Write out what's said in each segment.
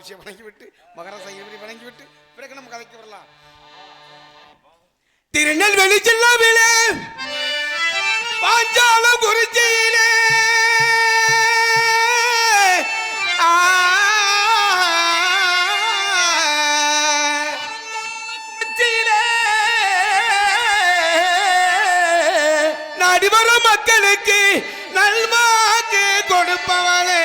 காலபுரிசியை வணங்கிவிட்டு மகர சங்கரி வணங்கி பிறகு நம்ம கதைக்கு வரலாம். திருநெல்வேலி ஜில்லாவிலே பாஞ்சாலம் குறிச்சியிலே ஆ நடிவரும் மக்களுக்கு நல்வாக்கு கொடுப்பவளே.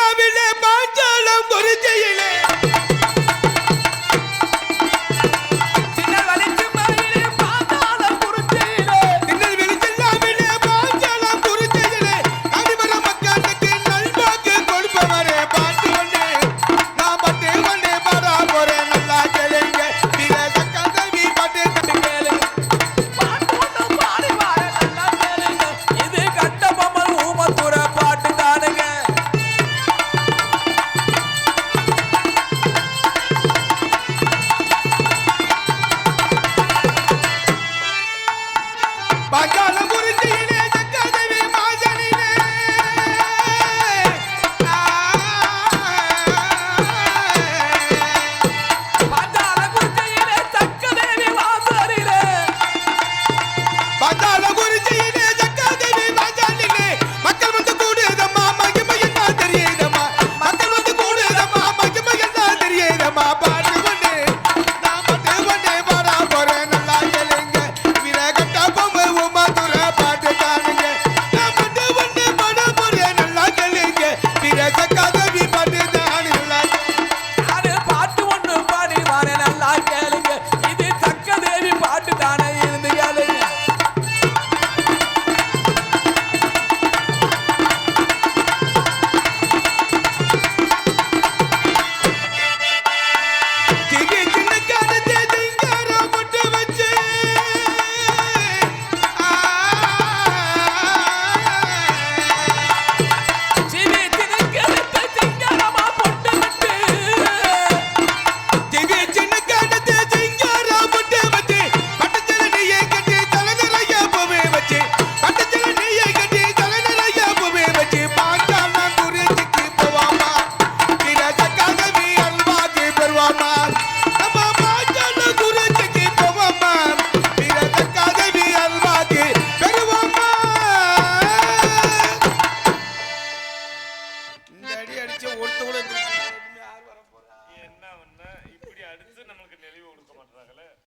திருநெல்வேலி பாஞ்சாலம் குறிச்சியிலே காலம் புரிஞ்சினே